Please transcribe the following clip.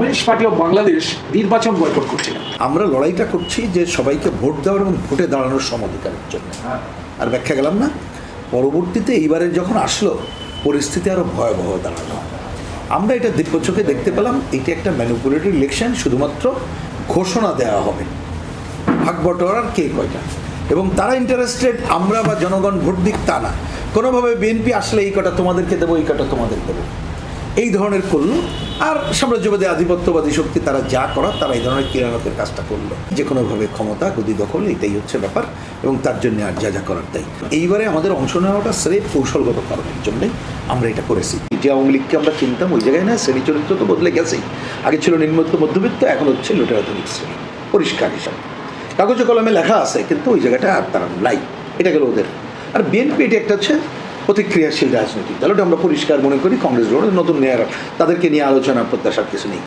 Communist party of Bangladesh নির্বাচন boycott করছে আমরা লড়াইটা করছি যে সবাইকে ভোট দেওয়ার এবং ভোটে দাঁড়ানোর সমাধিকারের জন্য। আর ব্যাখ্যা গেলাম না? পরবর্তীতে এইবারে যখন আসলো পরিস্থিতি আরও ভয়াবহ দাঁড়াল। আমরা এটা দিব্য চোখে দেখতে পেলাম এটি একটা ম্যানিপুলেটেড ইলেকশন শুধুমাত্র ঘোষণা দেওয়া হবে। ভাগ বটোয়ারার কে কয়টা? এবং তারা ইন্টারেস্টেড আমরা বা জনগণ ভোট দিক তা না। কোনোভাবে বিএনপি আসলে এই কটা তোমাদেরকে দেবো এই কটা তোমাদের দেবো। এই ধরনের করল। আর সাম্রাজ্যবাদী, আধিপত্যবাদী শক্তি তারা যা করার তারা এই ধরনের কিরানতের কাজটা করল। যে কোনোভাবে ক্ষমতা, গদি দখল, এটাই হচ্ছে ব্যাপার এবং তার জন্য আর যা যা করার তাই। এইবারে আমাদের অংশ নেওয়াটা স্রেফ কৌশলগত কারণের জন্যই আমরা এটা করেছি। যে আওয়ামী লীগকে আমরা চিনতাম ওই জায়গায় না, শ্রেণি চরিত্র তো বদলে গেছেই আগে ছিল নিম্নত্ব মধ্যবিত্ত, এখন হচ্ছে লুটেরাধনিক শ্রেণি, পরিষ্কার হিসাব। কাগজে কলমে লেখা আছে, কিন্তু ওই জায়গাটা আর তারা নাই। এটা গেল ওদের। আর বিএনপি, এটি একটা হচ্ছে প্রতিক্রিয়াশীল রাজনৈতিক দলটা ওটা আমরা পরিষ্কার মনে করি, কংগ্রেস গ্রহণ নতুন নেয়ার, তাদেরকে নিয়ে আলোচনা, প্রত্যাশার কিছু নেই।